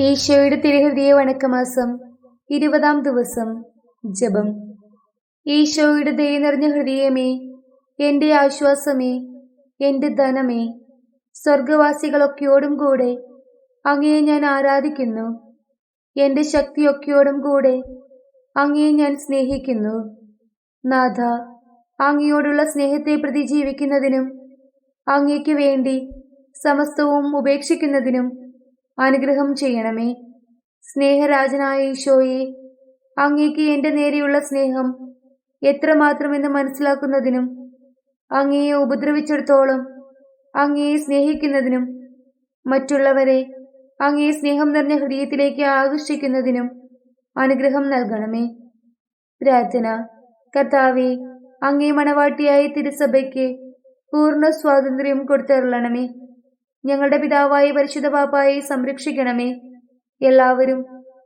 ഈശോയുടെ തിരുഹൃദയ വണക്കമാസം ഇരുപതാം ദിവസം ജപം. ഈശോയുടെ ദയ നിറഞ്ഞ ഹൃദയമേ എന്റെ ആശ്വാസമേ എന്റെ ധനമേ സ്വർഗവാസികളൊക്കെയോടും കൂടെ അങ്ങയെ ഞാൻ ആരാധിക്കുന്നു. എന്റെ ശക്തിയൊക്കെയോടും കൂടെ അങ്ങയെ ഞാൻ സ്നേഹിക്കുന്നു. നാഥ അങ്ങയോടുള്ള സ്നേഹത്തെ പ്രതിജീവിക്കുന്നതിനും അങ്ങയ്ക്ക് വേണ്ടി സമസ്തവും ഉപേക്ഷിക്കുന്നതിനും അനുഗ്രഹം ചെയ്യണമേ. സ്നേഹരാജനായ ഈശോയെ അങ്ങേക്ക് എന്റെ നേരെയുള്ള സ്നേഹം എത്രമാത്രമെന്ന് മനസ്സിലാക്കുന്നതിനും അങ്ങയെ ഉപദ്രവിച്ചിടത്തോളം അങ്ങയെ സ്നേഹിക്കുന്നതിനും മറ്റുള്ളവരെ അങ്ങേ സ്നേഹം നിറഞ്ഞ ഹൃദയത്തിലേക്ക് ആകർഷിക്കുന്നതിനും അനുഗ്രഹം നൽകണമേ. പ്രാർത്ഥന. കർത്താവെ അങ്ങേ മണവാട്ടിയായ തിരുസഭയ്ക്ക് പൂർണ സ്വാതന്ത്ര്യം കൊടുത്തരുളണമേ. ഞങ്ങളുടെ പിതാവായ പരിശുദ്ധ പാപ്പായെ സംരക്ഷിക്കണമേ. എല്ലാവരും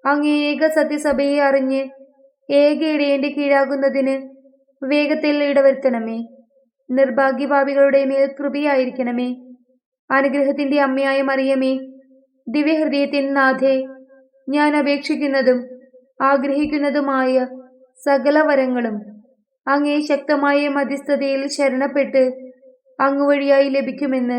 അങ്ങേ ഏക സത്യസഭയെ അറിഞ്ഞ് ഏക ഇടയന്റെ കീഴാകുന്നതിന് വേഗത്തിൽ ഇടവരുത്തണമേ. നിർഭാഗ്യഭാവികളുടെ മേൽ കൃപയായിരിക്കണമേ. അനുഗ്രഹത്തിന്റെ അമ്മയായ മറിയമേ ദിവ്യഹൃദയത്തിൻ നാഥേ ഞാൻ അപേക്ഷിക്കുന്നതും ആഗ്രഹിക്കുന്നതുമായ സകല വരങ്ങളും അങ്ങേ ശക്തമായ മധ്യസ്ഥതയിൽ ശരണപ്പെട്ട് അങ്ങുവഴിയായി ലഭിക്കുമെന്ന്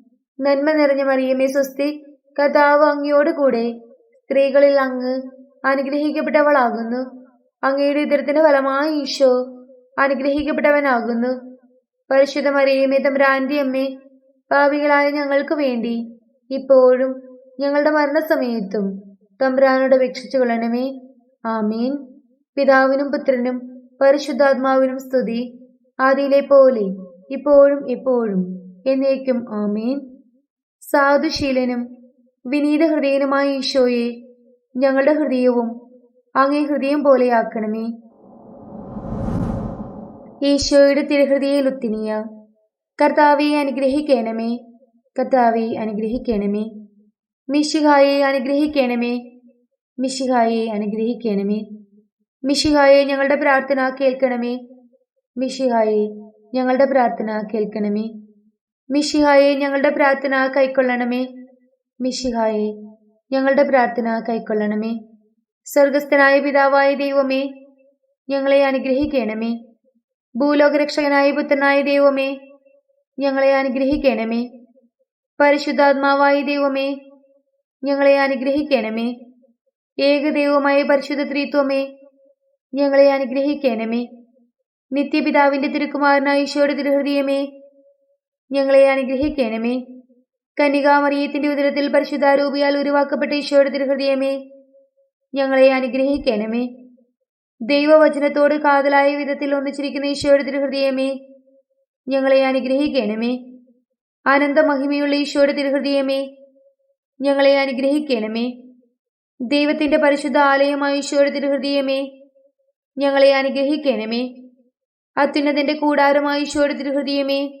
നന്മ നിറഞ്ഞ മറിയമേ സ്വസ്തി കർത്താവ് അങ്ങയോടുകൂടെ സ്ത്രീകളിൽ അങ്ങ് അനുഗ്രഹിക്കപ്പെട്ടവളാകുന്നു. അങ്ങയുടെ ഇതരത്തിന്റെ ഫലമായി ഈശോ അനുഗ്രഹിക്കപ്പെട്ടവനാകുന്നു. പരിശുദ്ധ മറിയമേ തമ്പ്രാന്റെ അമ്മേ പാപികളായ ഞങ്ങൾക്ക് വേണ്ടി ഇപ്പോഴും ഞങ്ങളുടെ മരണസമയത്തും തമ്പ്രാനോട് അപേക്ഷിച്ചു കൊള്ളണമേ. ആമീൻ. പിതാവിനും പുത്രനും പരിശുദ്ധാത്മാവിനും സ്തുതി. ആദിയിലെ പോലെ ഇപ്പോഴും എപ്പോഴും എന്നേക്കും ആമീൻ. സാധുശീലനും വിനീത ഹൃദയനുമായ ഈശോയെ ഞങ്ങളുടെ ഹൃദയവും അങ്ങേ ഹൃദയം പോലെയാക്കണമേ. ഈശോയുടെ തിരുഹൃദയ ലുത്തിനിയ കർത്താവെ അനുഗ്രഹിക്കണമേ കർത്താവെ അനുഗ്രഹിക്കണമേ. മിശിഹായെ അനുഗ്രഹിക്കണമേ മിശിഹായെ അനുഗ്രഹിക്കണമേ. മിശിഹായെ ഞങ്ങളുടെ പ്രാർത്ഥന കേൾക്കണമേ മിശിഹായെ ഞങ്ങളുടെ പ്രാർത്ഥന കേൾക്കണമേ. മിശിഹായെ ഞങ്ങളുടെ പ്രാർത്ഥന കൈക്കൊള്ളണമേ. മിഷിഹായെ ഞങ്ങളുടെ പ്രാർത്ഥന കൈക്കൊള്ളണമേ. സ്വർഗസ്ഥനായ പിതാവായ ദൈവമേ ഞങ്ങളെ അനുഗ്രഹിക്കണമേ. ഭൂലോകരക്ഷകനായ പുത്രനായ ദൈവമേ ഞങ്ങളെ അനുഗ്രഹിക്കണമേ. പരിശുദ്ധാത്മാവായ ദൈവമേ ഞങ്ങളെ അനുഗ്രഹിക്കണമേ. ഏകദൈവമായ പരിശുദ്ധ ത്രിത്വമേ ഞങ്ങളെ അനുഗ്രഹിക്കണമേ. നിത്യപിതാവിന്റെ തിരുക്കുമാരനായ ഈശോയുടെ തിരുഹൃദയമേ ഞങ്ങളെ അനുഗ്രഹിക്കണമേ. കന്യകാമറിയത്തിന്റെ ഉദരത്തിൽ പരിശുദ്ധാരൂപിയാൽ ഉരുവാക്കപ്പെട്ട ഈശോയുടെ തിരുഹൃദയമേ ഞങ്ങളെ അനുഗ്രഹിക്കണമേ. ദൈവവചനത്തോട് കാതലായ വിധത്തിൽ ഒന്നിച്ചിരിക്കുന്ന ഈശോയുടെ തിരുഹൃദയമേ ഞങ്ങളെ അനുഗ്രഹിക്കണമേ. അനന്ത മഹിമയുള്ള ഈശോയുടെ തിരുഹൃദയമേ ഞങ്ങളെ അനുഗ്രഹിക്കണമേ. ദൈവത്തിന്റെ പരിശുദ്ധ ആലയമായ ഈശോയുടെ തിരുഹൃദയമേ ഞങ്ങളെ അനുഗ്രഹിക്കണമേ. അത്യുന്നതിന്റെ കൂടാരമായ ഈശോയുടെ തിരുഹൃദയമേ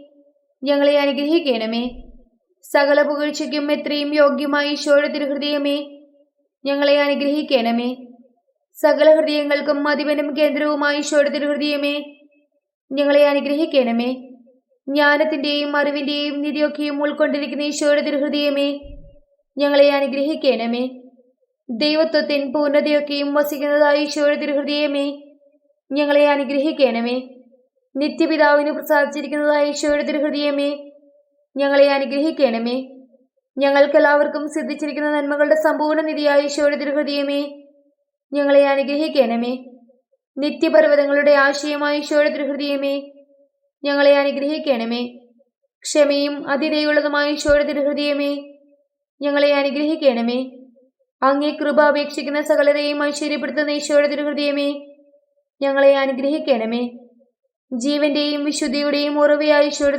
ഞങ്ങളെ അനുഗ്രഹിക്കണമേ. സകല പുകഴ്ചയ്ക്കും എത്രയും യോഗ്യമായ ഈശോയുടെ തിരുഹൃദയമേ ഞങ്ങളെ അനുഗ്രഹിക്കണമേ. സകല ഹൃദയങ്ങൾക്കും അധിപനും കേന്ദ്രവുമായ ഈശോയുടെ തിരുഹൃദയമേ ഞങ്ങളെ അനുഗ്രഹിക്കണമേ. ജ്ഞാനത്തിന്റെയും അറിവിന്റെയും നിധിയൊക്കെയും ഉൾക്കൊണ്ടിരിക്കുന്ന ഈശോയുടെ തിരുഹൃദയമേ ഞങ്ങളെ അനുഗ്രഹിക്കണമേ. ദൈവത്വത്തിൻ പൂർണതയൊക്കെയും വസിക്കുന്നതായ ഈശോയുടെ തിരുഹൃദയമേ ഞങ്ങളെ അനുഗ്രഹിക്കണമേ. നിത്യപിതാവിന് പ്രസാദിച്ചിരിക്കുന്നതായ ഈശോയുടെ തിരുഹൃദയമേ ഞങ്ങളെ അനുഗ്രഹിക്കണമേ. ഞങ്ങൾക്കെല്ലാവർക്കും സിദ്ധിച്ചിരിക്കുന്ന നന്മകളുടെ സമ്പൂർണ നിധിയായ ഈശോയുടെ തിരുഹൃദയമേ ഞങ്ങളെ അനുഗ്രഹിക്കണമേ. നിത്യപർവതങ്ങളുടെ ആശയമായ ഈശോയുടെ തിരുഹൃദയമേ ഞങ്ങളെ അനുഗ്രഹിക്കണമേ. ക്ഷമയും അതിഥയുള്ളതുമായ ഈശോയുടെ തിരുഹൃദയമേ ഞങ്ങളെ അനുഗ്രഹിക്കണമേ. അങ്ങേ കൃപ അപേക്ഷിക്കുന്ന സകലരെയും ഐശ്വര്യപ്പെടുത്തുന്ന ഈശോയുടെ തിരുഹൃദയമേ ഞങ്ങളെ അനുഗ്രഹിക്കണമേ. ജീവന്റെയും വിശുദ്ധിയുടെയും ഉറവയായ ഈശോയുടെ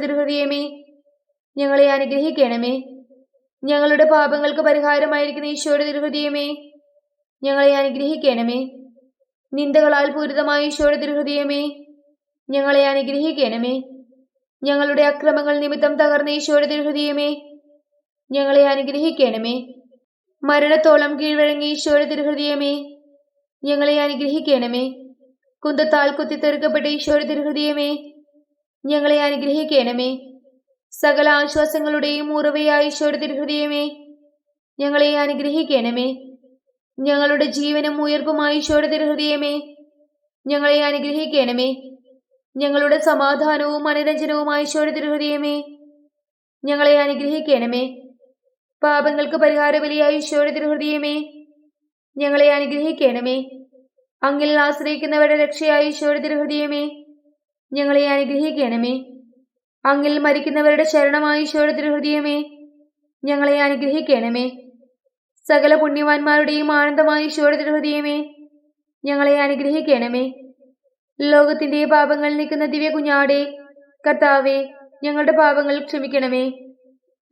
ഞങ്ങളെ അനുഗ്രഹിക്കണമേ. ഞങ്ങളുടെ പാപങ്ങൾക്ക് പരിഹാരമായിരിക്കുന്ന ഈശോയുടെ തിരുഹൃദയമേ ഞങ്ങളെ അനുഗ്രഹിക്കണമേ. നിന്ദകളാൽ പൂരിതമായ ഈശോയുടെ തിരുഹൃദയമേ ഞങ്ങളെ അനുഗ്രഹിക്കണമേ. ഞങ്ങളുടെ അക്രമങ്ങൾ നിമിത്തം തകർന്ന ഈശോയുടെ തിരുഹൃദയമേ ഞങ്ങളെ അനുഗ്രഹിക്കണമേ. മരണത്തോളം കീഴ്വഴങ്ങിയ ഈശോയുടെ തിരുഹൃദയമേ ഞങ്ങളെ അനുഗ്രഹിക്കണമേ. കുന്തത്താൽ കുത്തിത്തെറുക്കപ്പെട്ട ഈശോയുടെ തിരുഹൃദയമേ ഞങ്ങളെ അനുഗ്രഹിക്കണമേ. സകല ആശ്വാസങ്ങളുടെയും ഉറവയായ ഈശോയുടെ തിരുഹൃദയമേ ഞങ്ങളെ അനുഗ്രഹിക്കണമേ. ഞങ്ങളുടെ ജീവനും ഉയർപ്പുമായ ഈശോയുടെ തിരുഹൃദയമേ ഞങ്ങളെ അനുഗ്രഹിക്കണമേ. ഞങ്ങളുടെ സമാധാനവും അനുരഞ്ജനവുമായ ഈശോയുടെ തിരുഹൃദയമേ ഞങ്ങളെ അനുഗ്രഹിക്കണമേ. പാപങ്ങൾക്ക് പരിഹാരബലിയായ ഈശോയുടെ തിരുഹൃദയമേ ഞങ്ങളെ അനുഗ്രഹിക്കണമേ. അങ്ങിൽ ആശ്രയിക്കുന്നവരുടെ രക്ഷയായി ഈശോയുടെ ഞങ്ങളെ അനുഗ്രഹിക്കണമേ. അങ്ങിൽ മരിക്കുന്നവരുടെ ശരണമായി ഈശോയുടെ തിരുഹൃദയമേ ഞങ്ങളെ അനുഗ്രഹിക്കണമേ. സകല പുണ്യവാന്മാരുടെയും ആനന്ദമായി ഈശോയുടെ തിരുഹൃദയമേ ഞങ്ങളെ അനുഗ്രഹിക്കണമേ. ലോകത്തിന്റെ പാപങ്ങൾ നിൽക്കുന്ന ദിവ്യ കുഞ്ഞാടെ കർത്താവെ ഞങ്ങളുടെ പാപങ്ങൾ ക്ഷമിക്കണമേ.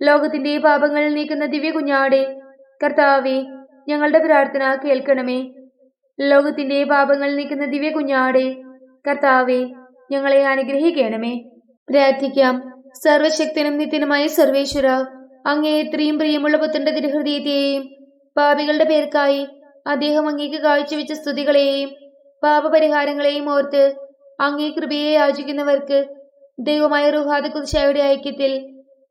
ലോകത്തിന്റെ പാപങ്ങൾ നീക്കുന്ന ദിവ്യ കുഞ്ഞാടെ കർത്താവെ ഞങ്ങളുടെ പ്രാർത്ഥന കേൾക്കണമേ. ലോകത്തിന്റെ പാപങ്ങൾ നീക്കുന്ന ദിവ്യ കുഞ്ഞാടെ കർത്താവെ ഞങ്ങളെ അനുഗ്രഹിക്കണമേ. പ്രാർത്ഥിക്കാം. സർവശക്തനും നിത്യനുമായ സർവേശ്വര അങ്ങേ എത്രയും പ്രിയമുള്ള പുത്രന്റെ തിരുഹൃദയത്തെയും പാപികളുടെ പേർക്കായി അദ്ദേഹം അങ്ങേക്ക് കാഴ്ചവെച്ച സ്തുതികളെയും പാപപരിഹാരങ്ങളെയും ഓർത്ത് അങ്ങേ കൃപയെ യാചിക്കുന്നവർക്ക് ദൈവമായ റുഹാദ ഐക്യത്തിൽ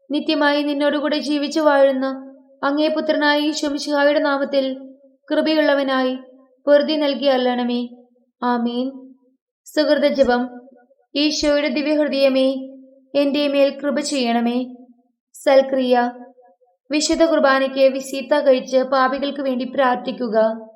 നിത്യമായി നിന്നോടുകൂടെ ജീവിച്ചു വാഴുന്ന അങ്ങേ പുത്രനായി ഈശ്വമിശിഹായുടെ നാമത്തിൽ കൃപയുള്ളവനായി പൊറുതി നൽകി അല്ലണമേ. ആമീൻ. സുഹൃത ജപം. ഈശോയുടെ ദിവ്യഹൃദയമേ എന്റെ മേൽ കൃപ ചെയ്യണമേ. സൽക്രിയ. വിശുദ്ധ കുർബാനയ്ക്ക് വിസീത്ത കഴിച്ച് പാപികൾക്ക് വേണ്ടി പ്രാർത്ഥിക്കുക.